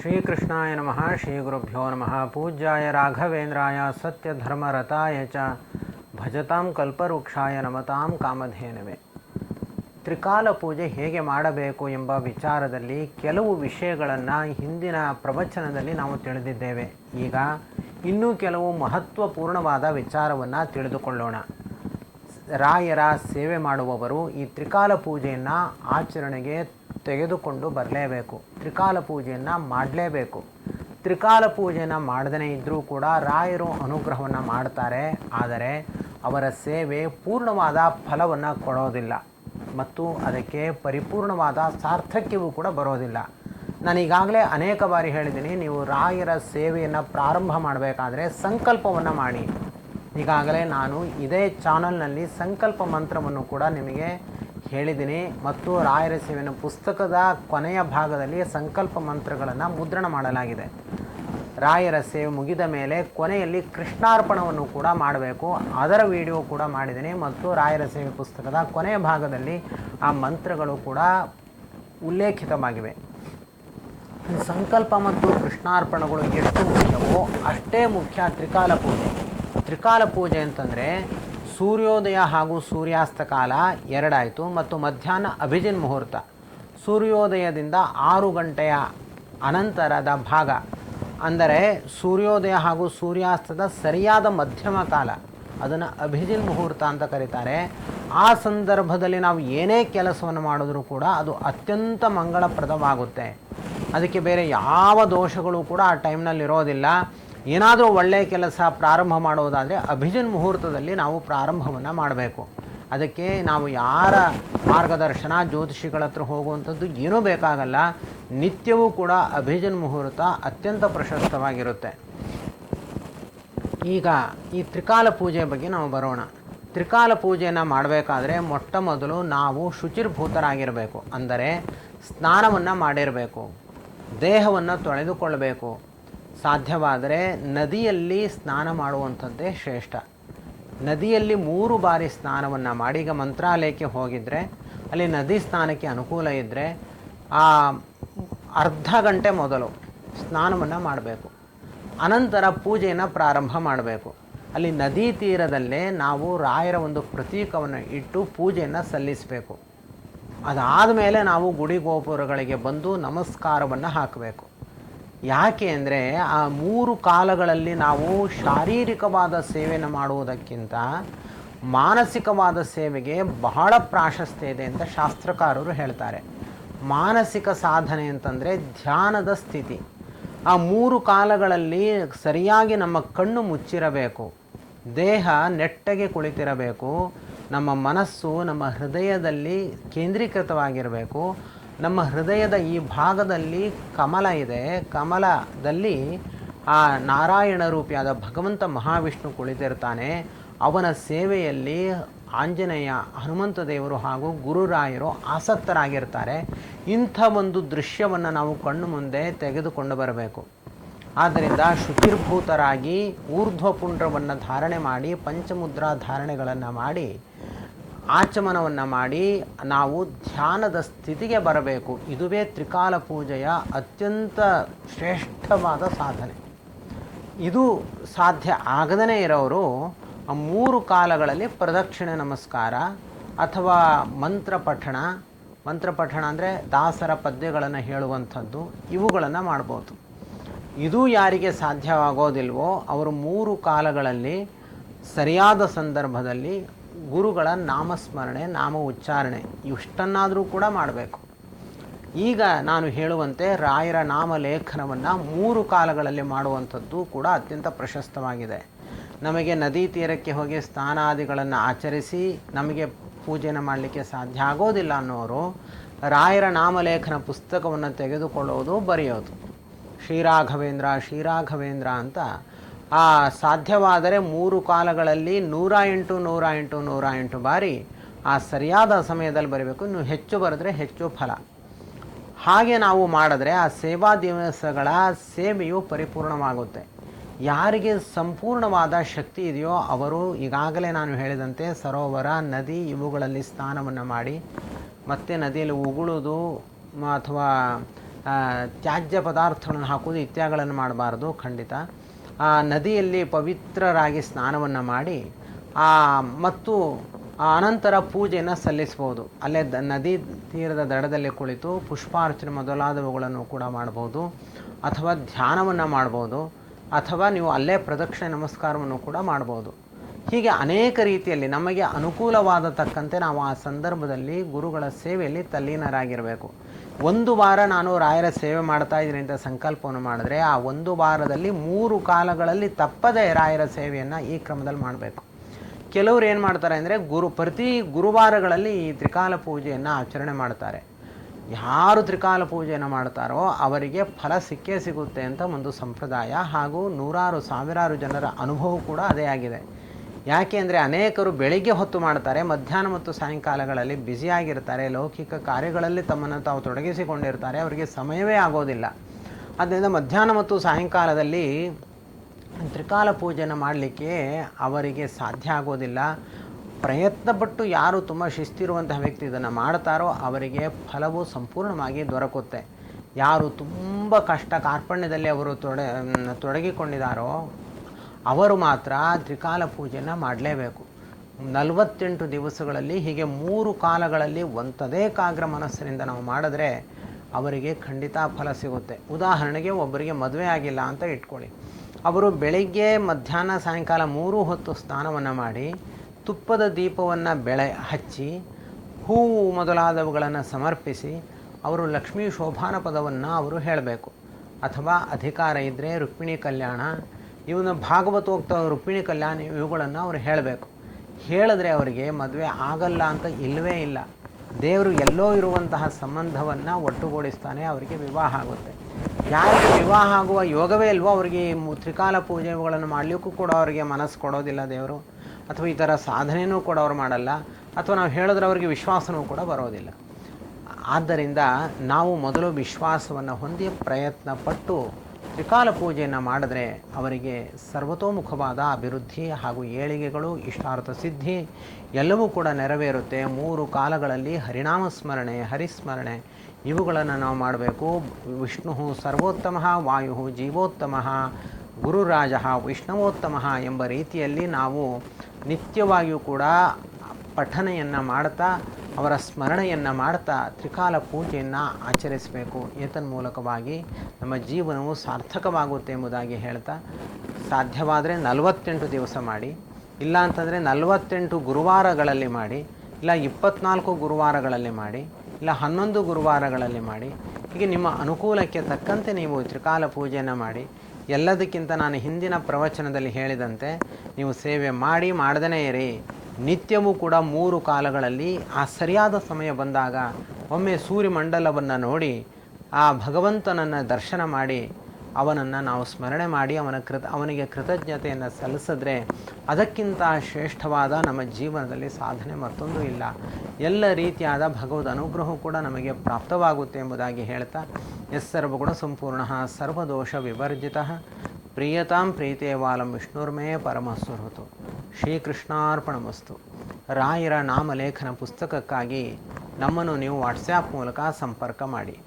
ಶ್ರೀಕೃಷ್ಣಾಯ ನಮಃ ಶ್ರೀ ಗುರುಭ್ಯೋ ನಮಃ. ಪೂಜ್ಯಾಯ ರಾಘವೇಂದ್ರಾಯ ಸತ್ಯಧರ್ಮರತಾಯ ಚ ಭಜತಾಂ ಕಲ್ಪವೃಕ್ಷಾಯ ನಮತಾಂ ಕಾಮಧೇನವೇ. ತ್ರಿಕಾಲ ಪೂಜೆ ಹೇಗೆ ಮಾಡಬೇಕು ಎಂಬ ವಿಚಾರದಲ್ಲಿ ಕೆಲವು ವಿಷಯಗಳನ್ನು ಹಿಂದಿನ ಪ್ರವಚನದಲ್ಲಿ ನಾವು ತಿಳಿದಿದ್ದೇವೆ. ಈಗ ಇನ್ನೂ ಕೆಲವು ಮಹತ್ವಪೂರ್ಣವಾದ ವಿಚಾರವನ್ನು ತಿಳಿದುಕೊಳ್ಳೋಣ. ರಾಯರ ಸೇವೆ ಮಾಡುವವರು ಈ ತ್ರಿಕಾಲ ಪೂಜೆಯನ್ನು ಆಚರಣೆಗೆ ತೆಗೆದುಕೊಂಡು ಬರಲೇಬೇಕು. ತ್ರಿಕಾಲ ಪೂಜೆಯನ್ನು ಮಾಡಲೇಬೇಕು. ತ್ರಿಕಾಲ ಪೂಜೆಯನ್ನು ಮಾಡದೇ ಇದ್ದರೂ ಕೂಡ ರಾಯರು ಅನುಗ್ರಹವನ್ನು ಮಾಡ್ತಾರೆ. ಆದರೆ ಅವರ ಸೇವೆ ಪೂರ್ಣವಾದ ಫಲವನ್ನು ಕೊಡೋದಿಲ್ಲ. ಮತ್ತು ಅದಕ್ಕೆ ಪರಿಪೂರ್ಣವಾದ ಸಾರ್ಥಕ್ಯವೂ ಕೂಡ ಬರೋದಿಲ್ಲ. ನಾನು ಈಗಾಗಲೇ ಅನೇಕ ಬಾರಿ ಹೇಳಿದ್ದೀನಿ, ನೀವು ರಾಯರ ಸೇವೆಯನ್ನು ಪ್ರಾರಂಭ ಮಾಡಬೇಕಾದ್ರೆ ಸಂಕಲ್ಪವನ್ನು ಮಾಡಿ. ಈಗಾಗಲೇ ನಾನು ಇದೇ ಚಾನಲ್ನಲ್ಲಿ ಸಂಕಲ್ಪ ಮಂತ್ರವನ್ನು ಕೂಡ ನಿಮಗೆ ಹೇಳಿದ್ದೀನಿ. ಮತ್ತು ರಾಯರ ಸೇವೆಯನ್ನು ಪುಸ್ತಕದ ಕೊನೆಯ ಭಾಗದಲ್ಲಿ ಸಂಕಲ್ಪ ಮಂತ್ರಗಳನ್ನು ಮುದ್ರಣ ಮಾಡಲಾಗಿದೆ. ರಾಯರ ಸೇವೆ ಮುಗಿದ ಮೇಲೆ ಕೊನೆಯಲ್ಲಿ ಕೃಷ್ಣಾರ್ಪಣವನ್ನು ಕೂಡ ಮಾಡಬೇಕು. ಅದರ ವಿಡಿಯೋ ಕೂಡ ಮಾಡಿದ್ದೀನಿ. ಮತ್ತು ರಾಯರ ಸೇವೆ ಪುಸ್ತಕದ ಕೊನೆಯ ಭಾಗದಲ್ಲಿ ಆ ಮಂತ್ರಗಳು ಕೂಡ ಉಲ್ಲೇಖಿತವಾಗಿವೆ. ಸಂಕಲ್ಪ ಮತ್ತು ಕೃಷ್ಣಾರ್ಪಣಗಳು ಎಷ್ಟು ಮುಖ್ಯವೋ ಅಷ್ಟೇ ಮುಖ್ಯ ತ್ರಿಕಾಲ ಪೂಜೆ ತ್ರಿಕಾಲ ಪೂಜೆ ಅಂತಂದರೆ ಸೂರ್ಯೋದಯ ಹಾಗೂ ಸೂರ್ಯಾಸ್ತ ಕಾಲ ಎರಡಾಯಿತು ಮತ್ತು ಮಧ್ಯಾಹ್ನ ಅಭಿಜಿನ್ ಮುಹೂರ್ತ. ಸೂರ್ಯೋದಯದಿಂದ ಆರು ಗಂಟೆಯ ಅನಂತರದ ಭಾಗ. ಅಂದರೆ ಸೂರ್ಯೋದಯ ಹಾಗೂ ಸೂರ್ಯಾಸ್ತದ ಸರಿಯಾದ ಮಧ್ಯಮ ಕಾಲ. ಅದನ್ನು ಅಭಿಜಿನ್ ಮುಹೂರ್ತ ಅಂತ ಕರೀತಾರೆ. ಆ ಸಂದರ್ಭದಲ್ಲಿ ನಾವು ಏನೇ ಕೆಲಸವನ್ನು ಮಾಡಿದ್ರೂ ಕೂಡ ಅದು ಅತ್ಯಂತ ಮಂಗಳಪ್ರದವಾಗುತ್ತೆ. ಅದಕ್ಕೆ ಬೇರೆ ಯಾವ ದೋಷಗಳು ಕೂಡ ಆ ಟೈಮ್ನಲ್ಲಿ ಇರೋದಿಲ್ಲ. ಏನಾದರೂ ಒಳ್ಳೆಯ ಕೆಲಸ ಪ್ರಾರಂಭ ಮಾಡುವುದಾದರೆ ಅಭಿಜನ್ ಮುಹೂರ್ತದಲ್ಲಿ ನಾವು ಪ್ರಾರಂಭವನ್ನು ಮಾಡಬೇಕು. ಅದಕ್ಕೆ ನಾವು ಯಾರ ಮಾರ್ಗದರ್ಶನ, ಜ್ಯೋತಿಷಿಗಳ ಹತ್ರ ಹೋಗುವಂಥದ್ದು ಏನೂ ಬೇಕಾಗಲ್ಲ. ನಿತ್ಯವೂ ಕೂಡ ಅಭಿಜನ್ ಮುಹೂರ್ತ ಅತ್ಯಂತ ಪ್ರಶಸ್ತವಾಗಿರುತ್ತೆ. ಈಗ ಈ ತ್ರಿಕಾಲ ಪೂಜೆ ಬಗ್ಗೆ ನಾವು ಬರೋಣ. ತ್ರಿಕಾಲ ಪೂಜೆಯನ್ನು ಮಾಡಬೇಕಾದ್ರೆ ಮೊಟ್ಟ ಮೊದಲು ನಾವು ಶುಚಿರ್ಭೂತರಾಗಿರಬೇಕು. ಅಂದರೆ ಸ್ನಾನವನ್ನು ಮಾಡಿರಬೇಕು. ದೇಹವನ್ನು ತೊಳೆದುಕೊಳ್ಳಬೇಕು ಸಾಧ್ಯವಾದರೆ ನದಿಯಲ್ಲಿ ಸ್ನಾನ ಮಾಡುವಂಥದ್ದೇ ಶ್ರೇಷ್ಠ. ನದಿಯಲ್ಲಿ ಮೂರು ಬಾರಿ ಸ್ನಾನವನ್ನು ಮಾಡಿ, ಈಗ ಮಂತ್ರಾಲಯಕ್ಕೆ ಹೋಗಿದ್ದರೆ ಅಲ್ಲಿ ನದಿ ಸ್ನಾನಕ್ಕೆ ಅನುಕೂಲ ಇದ್ದರೆ ಆ ಅರ್ಧ ಗಂಟೆ ಮೊದಲು ಸ್ನಾನವನ್ನು ಮಾಡಬೇಕು. ಅನಂತರ ಪೂಜೆಯನ್ನು ಪ್ರಾರಂಭ ಮಾಡಬೇಕು. ಅಲ್ಲಿ ನದಿ ತೀರದಲ್ಲೇ ನಾವು ರಾಯರ ಒಂದು ಪ್ರತೀಕವನ್ನು ಇಟ್ಟು ಪೂಜೆಯನ್ನು ಸಲ್ಲಿಸಬೇಕು. ಅದಾದ ಮೇಲೆ ನಾವು ಗುಡಿ ಗೋಪುರಗಳಿಗೆ ಬಂದು ನಮಸ್ಕಾರವನ್ನು ಹಾಕಬೇಕು. ಯಾಕೆ ಅಂದರೆ ಆ ಮೂರು ಕಾಲಗಳಲ್ಲಿ ನಾವು ಶಾರೀರಿಕವಾದ ಸೇವೆಯನ್ನು ಮಾಡುವುದಕ್ಕಿಂತ ಮಾನಸಿಕವಾದ ಸೇವೆಗೆ ಬಹಳ ಪ್ರಾಶಸ್ತ್ಯ ಇದೆ ಅಂತ ಶಾಸ್ತ್ರಕಾರರು ಹೇಳ್ತಾರೆ. ಮಾನಸಿಕ ಸಾಧನೆ ಅಂತಂದರೆ ಧ್ಯಾನದ ಸ್ಥಿತಿ. ಆ ಮೂರು ಕಾಲಗಳಲ್ಲಿ ಸರಿಯಾಗಿ ನಮ್ಮ ಕಣ್ಣು ಮುಚ್ಚಿರಬೇಕು. ದೇಹ ನೆಟ್ಟಗೆ ಕುಳಿತಿರಬೇಕು. ನಮ್ಮ ಮನಸ್ಸು ನಮ್ಮ ಹೃದಯದಲ್ಲಿ ಕೇಂದ್ರೀಕೃತವಾಗಿರಬೇಕು. ನಮ್ಮ ಹೃದಯದ ಈ ಭಾಗದಲ್ಲಿ ಕಮಲ ಇದೆ. ಕಮಲದಲ್ಲಿ ಆ ನಾರಾಯಣ ರೂಪಿಯಾದ ಭಗವಂತ ಮಹಾವಿಷ್ಣು ಕುಳಿತಿರ್ತಾನೆ. ಅವನ ಸೇವೆಯಲ್ಲಿ ಆಂಜನೇಯ ಹನುಮಂತ ದೇವರು ಹಾಗೂ ಗುರುರಾಯರು ಆಸಕ್ತರಾಗಿರ್ತಾರೆ. ಇಂಥ ಒಂದು ದೃಶ್ಯವನ್ನು ನಾವು ಕಣ್ಣು ಮುಂದೆ ತೆಗೆದುಕೊಂಡು ಬರಬೇಕು. ಆದ್ದರಿಂದ ಶುಚಿರ್ಭೂತರಾಗಿ ಊರ್ಧ್ವಪುಂಡ್ರವನ್ನು ಧಾರಣೆ ಮಾಡಿ, ಪಂಚಮುದ್ರಾ ಧಾರಣೆಗಳನ್ನು ಮಾಡಿ ಆಚಮನವನ್ನು ಮಾಡಿ ನಾವು ಧ್ಯಾನದ ಸ್ಥಿತಿಗೆ ಬರಬೇಕು. ಇದುವೇ ತ್ರಿಕಾಲ ಪೂಜೆಯ ಅತ್ಯಂತ ಶ್ರೇಷ್ಠವಾದ ಸಾಧನೆ. ಇದು ಸಾಧ್ಯ ಆಗದೇ ಇರೋರು ಮೂರು ಕಾಲಗಳಲ್ಲಿ ಪ್ರದಕ್ಷಿಣೆ ನಮಸ್ಕಾರ ಅಥವಾ ಮಂತ್ರ ಪಠಣ. ಮಂತ್ರ ಪಠಣ ಅಂದರೆ ದಾಸರ ಪದ್ಯಗಳನ್ನು ಹೇಳುವಂಥದ್ದು, ಇವುಗಳನ್ನು ಮಾಡ್ಬೋದು. ಇದು ಯಾರಿಗೆ ಸಾಧ್ಯವಾಗೋದಿಲ್ವೋ ಅವರು ಮೂರು ಕಾಲಗಳಲ್ಲಿ ಸರಿಯಾದ ಸಂದರ್ಭದಲ್ಲಿ ಗುರುಗಳ ನಾಮಸ್ಮರಣೆ, ನಾಮ ಉಚ್ಚಾರಣೆ ಇಷ್ಟನ್ನಾದರೂ ಕೂಡ ಮಾಡಬೇಕು. ಈಗ ನಾನು ಹೇಳುವಂತೆ ರಾಯರ ನಾಮ ಲೇಖನವನ್ನು ಮೂರು ಕಾಲಗಳಲ್ಲಿ ಮಾಡುವಂಥದ್ದು ಕೂಡ ಅತ್ಯಂತ ಪ್ರಶಸ್ತವಾಗಿದೆ. ನಮಗೆ ನದಿ ತೀರಕ್ಕೆ ಹೋಗಿ ಸ್ನಾನಾದಿಗಳನ್ನು ಆಚರಿಸಿ ನಮಗೆ ಪೂಜೆನ ಮಾಡಲಿಕ್ಕೆ ಸಾಧ್ಯ ಆಗೋದಿಲ್ಲ ಅನ್ನೋರು ರಾಯರ ನಾಮಲೇಖನ ಪುಸ್ತಕವನ್ನು ತೆಗೆದುಕೊಳ್ಳೋದು ಬರೆಯೋದು. ಶ್ರೀರಾಘವೇಂದ್ರ ಶ್ರೀರಾಘವೇಂದ್ರ ಅಂತ ಆ ಸಾಧ್ಯವಾದರೆ ಮೂರು ಕಾಲಗಳಲ್ಲಿ ನೂರ ಎಂಟು ನೂರ ಎಂಟು ನೂರ ಎಂಟು ಬಾರಿ ಆ ಸರಿಯಾದ ಸಮಯದಲ್ಲಿ ಬರಬೇಕು. ಇನ್ನು ಹೆಚ್ಚು ಬರೆದ್ರೆ ಹೆಚ್ಚು ಫಲ. ಹಾಗೆ ನಾವು ಮಾಡಿದ್ರೆ ಆ ಸೇವಾ ದಿವಸಗಳ ಸೇವೆಯು ಪರಿಪೂರ್ಣವಾಗುತ್ತೆ. ಯಾರಿಗೆ ಸಂಪೂರ್ಣವಾದ ಶಕ್ತಿ ಇದೆಯೋ ಅವರು ಈಗಾಗಲೇ ನಾನು ಹೇಳಿದಂತೆ ಸರೋವರ, ನದಿ ಇವುಗಳಲ್ಲಿ ಸ್ನಾನವನ್ನು ಮಾಡಿ, ಮತ್ತೆ ನದಿಯಲ್ಲಿ ಉಗುಳೋದು ಅಥವಾ ತ್ಯಾಜ್ಯ ಪದಾರ್ಥಗಳನ್ನು ಹಾಕೋದು ಇತ್ಯಾಗಳನ್ನು ಮಾಡಬಾರ್ದು ಖಂಡಿತ. ಆ ನದಿಯಲ್ಲಿ ಪವಿತ್ರರಾಗಿ ಸ್ನಾನವನ್ನು ಮಾಡಿ, ಆ ಮತ್ತು ಅನಂತರ ಪೂಜೆಯನ್ನು ಸಲ್ಲಿಸ್ಬೋದು ಅಲ್ಲೇ ದ ನದಿ ತೀರದ ದಡದಲ್ಲಿ ಕುಳಿತು ಪುಷ್ಪಾರ್ಚನೆ ಮೊದಲಾದವುಗಳನ್ನು ಕೂಡ ಮಾಡ್ಬೋದು ಅಥವಾ ಧ್ಯಾನವನ್ನು ಮಾಡ್ಬೋದು ಅಥವಾ ನೀವು ಅಲ್ಲೇ ಪ್ರದಕ್ಷಿಣೆ ನಮಸ್ಕಾರವನ್ನು ಕೂಡ ಮಾಡ್ಬೋದು ಹೀಗೆ ಅನೇಕ ರೀತಿಯಲ್ಲಿ ನಮಗೆ ಅನುಕೂಲವಾದ ತಕ್ಕಂತೆ ನಾವು ಆ ಸಂದರ್ಭದಲ್ಲಿ ಗುರುಗಳ ಸೇವೆಯಲ್ಲಿ ತಲ್ಲೀನರಾಗಿರಬೇಕು. ಒಂದು ವಾರ ನಾನು ರಾಯರ ಸೇವೆ ಮಾಡ್ತಾ ಇದ್ದೀನಿ ಅಂತ ಸಂಕಲ್ಪವನ್ನು ಮಾಡಿದ್ರೆ ಆ ಒಂದು ವಾರದಲ್ಲಿ ಮೂರು ಕಾಲಗಳಲ್ಲಿ ತಪ್ಪದೇ ರಾಯರ ಸೇವೆಯನ್ನು ಈ ಕ್ರಮದಲ್ಲಿ ಮಾಡಬೇಕು. ಕೆಲವರು ಏನು ಮಾಡ್ತಾರೆ ಅಂದರೆ ಗುರು, ಪ್ರತಿ ಗುರುವಾರಗಳಲ್ಲಿ ಈ ತ್ರಿಕಾಲ ಪೂಜೆಯನ್ನು ಆಚರಣೆ ಮಾಡ್ತಾರೆ. ಯಾರು ತ್ರಿಕಾಲ ಪೂಜೆಯನ್ನು ಮಾಡ್ತಾರೋ ಅವರಿಗೆ ಫಲ ಸಿಕ್ಕೇ ಸಿಗುತ್ತೆ ಅಂತ ಒಂದು ಸಂಪ್ರದಾಯ ಹಾಗೂ ನೂರಾರು ಸಾವಿರಾರು ಜನರ ಅನುಭವ ಕೂಡ ಅದೇ ಆಗಿದೆ. ಯಾಕೆ ಅಂದರೆ ಅನೇಕರು ಬೆಳಿಗ್ಗೆ ಹೊತ್ತು ಮಾಡ್ತಾರೆ, ಮಧ್ಯಾಹ್ನ ಮತ್ತು ಸಾಯಂಕಾಲಗಳಲ್ಲಿ ಬ್ಯುಸಿಯಾಗಿರ್ತಾರೆ, ಲೌಕಿಕ ಕಾರ್ಯಗಳಲ್ಲಿ ತಮ್ಮನ್ನು ತಾವು ತೊಡಗಿಸಿಕೊಂಡಿರ್ತಾರೆ, ಅವರಿಗೆ ಸಮಯವೇ ಆಗೋದಿಲ್ಲ. ಆದ್ದರಿಂದ ಮಧ್ಯಾಹ್ನ ಮತ್ತು ಸಾಯಂಕಾಲದಲ್ಲಿ ತ್ರಿಕಾಲ ಪೂಜೆಯನ್ನು ಮಾಡಲಿಕ್ಕೆ ಅವರಿಗೆ ಸಾಧ್ಯ ಆಗೋದಿಲ್ಲ. ಪ್ರಯತ್ನಪಟ್ಟು ಯಾರು ತುಂಬ ಶಿಸ್ತಿರುವಂತಹ ವ್ಯಕ್ತಿ ಇದನ್ನು ಮಾಡ್ತಾರೋ ಅವರಿಗೆ ಫಲವು ಸಂಪೂರ್ಣವಾಗಿ ದೊರಕುತ್ತೆ. ಯಾರು ತುಂಬ ಕಷ್ಟ ಕಾರ್ಪಣ್ಯದಲ್ಲಿ ಅವರು ತೊಡ ತೊಡಗಿಕೊಂಡಿದ್ದಾರೋ ಅವರು ಮಾತ್ರ ತ್ರಿಕಾಲ ಪೂಜೆಯನ್ನು ಮಾಡಲೇಬೇಕು. ನಲವತ್ತೆಂಟು ದಿವಸಗಳಲ್ಲಿ ಹೀಗೆ ಮೂರು ಕಾಲಗಳಲ್ಲಿ ಒಂಥದೇ ಕಾಗ್ರ ಮನಸ್ಸಿನಿಂದ ನಾವು ಮಾಡಿದ್ರೆ ಅವರಿಗೆ ಖಂಡಿತ ಫಲ ಸಿಗುತ್ತೆ. ಉದಾಹರಣೆಗೆ ಒಬ್ಬರಿಗೆ ಮದುವೆ ಆಗಿಲ್ಲ ಅಂತ ಇಟ್ಕೊಳ್ಳಿ. ಅವರು ಬೆಳಿಗ್ಗೆ ಮಧ್ಯಾಹ್ನ ಸಾಯಂಕಾಲ ಮೂರು ಹೊತ್ತು ಸ್ನಾನವನ್ನು ಮಾಡಿ ತುಪ್ಪದ ದೀಪವನ್ನು ಬೆಳೆ ಹಚ್ಚಿ ಹೂವು ಮೊದಲಾದವುಗಳನ್ನು ಸಮರ್ಪಿಸಿ ಅವರು ಲಕ್ಷ್ಮೀ ಶೋಭಾನ ಪದವನ್ನು ಅವರು ಹೇಳಬೇಕು. ಅಥವಾ ಅಧಿಕಾರ ಇದ್ದರೆ ರುಕ್ಮಿಣಿ ಕಲ್ಯಾಣ ಇವನ್ನ ಹೋಗ್ತಾ ರುಕ್ಮಿಣಿ ಕಲ್ಯಾಣ ಇವುಗಳನ್ನು ಅವ್ರು ಹೇಳಬೇಕು. ಹೇಳಿದ್ರೆ ಅವರಿಗೆ ಮದುವೆ ಆಗಲ್ಲ ಅಂತ ಇಲ್ಲವೇ ಇಲ್ಲ. ದೇವರು ಎಲ್ಲೋ ಇರುವಂತಹ ಸಂಬಂಧವನ್ನು ಒಟ್ಟುಗೂಡಿಸ್ತಾನೆ, ಅವರಿಗೆ ವಿವಾಹ ಆಗುತ್ತೆ. ಯಾರಿಗೆ ವಿವಾಹ ಆಗುವ ಯೋಗವೇ ಇಲ್ವೋ ಅವರಿಗೆ ತ್ರಿಕಾಲ ಪೂಜೆಗಳನ್ನು ಮಾಡಲಿಕ್ಕೂ ಕೂಡ ಅವರಿಗೆ ಮನಸ್ಸು ಕೊಡೋದಿಲ್ಲ ದೇವರು. ಅಥವಾ ಈ ಥರ ಸಾಧನೆಯೂ ಕೂಡ ಅವ್ರು ಮಾಡಲ್ಲ. ಅಥವಾ ನಾವು ಹೇಳಿದ್ರೆ ಅವರಿಗೆ ವಿಶ್ವಾಸನೂ ಕೂಡ ಬರೋದಿಲ್ಲ. ಆದ್ದರಿಂದ ನಾವು ಮೊದಲು ವಿಶ್ವಾಸವನ್ನು ಹೊಂದಿ ಪ್ರಯತ್ನ ಪಟ್ಟು ತ್ರಿಕಾಲ ಪೂಜೆಯನ್ನು ಮಾಡಿದ್ರೆ ಅವರಿಗೆ ಸರ್ವತೋಮುಖವಾದ ಅಭಿವೃದ್ಧಿ ಹಾಗೂ ಏಳಿಗೆಗಳು, ಇಷ್ಟಾರ್ಥ ಸಿದ್ಧಿ ಎಲ್ಲವೂ ಕೂಡ ನೆರವೇರುತ್ತೆ. ಮೂರು ಕಾಲಗಳಲ್ಲಿ ಹರಿನಾಮ ಸ್ಮರಣೆ ಹರಿಸ್ಮರಣೆ ಇವುಗಳನ್ನು ನಾವು ಮಾಡಬೇಕು. ವಿಷ್ಣು ಸರ್ವೋತ್ತಮ, ವಾಯು ಜೀವೋತ್ತಮ, ಗುರುರಾಜ ವಿಷ್ಣುವೋತ್ತಮ ಎಂಬ ರೀತಿಯಲ್ಲಿ ನಾವು ನಿತ್ಯವಾಗಿಯೂ ಕೂಡ ಪಠನೆಯನ್ನು ಮಾಡ್ತಾ ಅವರ ಸ್ಮರಣೆಯನ್ನು ಮಾಡ್ತಾ ತ್ರಿಕಾಲ ಪೂಜೆಯನ್ನು ಆಚರಿಸಬೇಕು. ಏತನ್ಮೂಲಕವಾಗಿ ನಮ್ಮ ಜೀವನವು ಸಾರ್ಥಕವಾಗುತ್ತೆ ಎಂಬುದಾಗಿ ಹೇಳ್ತಾ, ಸಾಧ್ಯವಾದರೆ ನಲವತ್ತೆಂಟು ದಿವಸ ಮಾಡಿ ಇಲ್ಲ ಅಂತಂದರೆ ನಲವತ್ತೆಂಟು ಗುರುವಾರಗಳಲ್ಲಿ ಮಾಡಿ, ಇಲ್ಲ ಇಪ್ಪತ್ನಾಲ್ಕು ಗುರುವಾರಗಳಲ್ಲಿ ಮಾಡಿ, ಇಲ್ಲ ಹನ್ನೊಂದು ಗುರುವಾರಗಳಲ್ಲಿ ಮಾಡಿ, ಹೀಗೆ ನಿಮ್ಮ ಅನುಕೂಲಕ್ಕೆ ತಕ್ಕಂತೆ ನೀವು ತ್ರಿಕಾಲ ಪೂಜೆಯನ್ನು ಮಾಡಿ. ಎಲ್ಲದಕ್ಕಿಂತ ನಾನು ಹಿಂದಿನ ಪ್ರವಚನದಲ್ಲಿ ಹೇಳಿದಂತೆ, ನೀವು ಸೇವೆ ಮಾಡಿ ಮಾಡದೇ ಇರಿ. ನಿತ್ಯವೂ ಕೂಡ ಮೂರು ಕಾಲಗಳಲ್ಲಿ ಆ ಸರಿಯಾದ ಸಮಯ ಬಂದಾಗ ಒಮ್ಮೆ ಸೂರ್ಯಮಂಡಲವನ್ನು ನೋಡಿ ಆ ಭಗವಂತನನ್ನು ದರ್ಶನ ಮಾಡಿ ಅವನನ್ನು ನಾವು ಸ್ಮರಣೆ ಮಾಡಿ ಅವನ ಕೃತ, ಅವನಿಗೆ ಕೃತಜ್ಞತೆಯನ್ನು ಸಲ್ಲಿಸಿದ್ರೆ ಅದಕ್ಕಿಂತ ಶ್ರೇಷ್ಠವಾದ ನಮ್ಮ ಜೀವನದಲ್ಲಿ ಸಾಧನೆ ಮತ್ತೊಂದು ಇಲ್ಲ. ಎಲ್ಲ ರೀತಿಯಾದ ಭಗವದ್ ಅನುಗ್ರಹವು ಕೂಡ ನಮಗೆ ಪ್ರಾಪ್ತವಾಗುತ್ತೆ ಎಂಬುದಾಗಿ ಹೇಳ್ತಾ ಎಸ್ ಸರ್ವಗುಣ ಸಂಪೂರ್ಣ ಸರ್ವದೋಷ ವಿವರ್ಜಿತ. ಪ್ರಿಯತಾಂ ಪ್ರೀತೇವಾಲಂ ವಿಷ್ಣುರ್ಮೇ ಪರಮಸ್ವೃತು ಶ್ರೀಕೃಷ್ಣಾರ್ಪಣಮಸ್ತು. ರಾಯರ ನಾಮಲೇಖನ ಪುಸ್ತಕಕ್ಕಾಗಿ ನಮ್ಮನ್ನು ನೀವು ವಾಟ್ಸ್ಯಾಪ್ ಮೂಲಕ ಸಂಪರ್ಕ ಮಾಡಿ.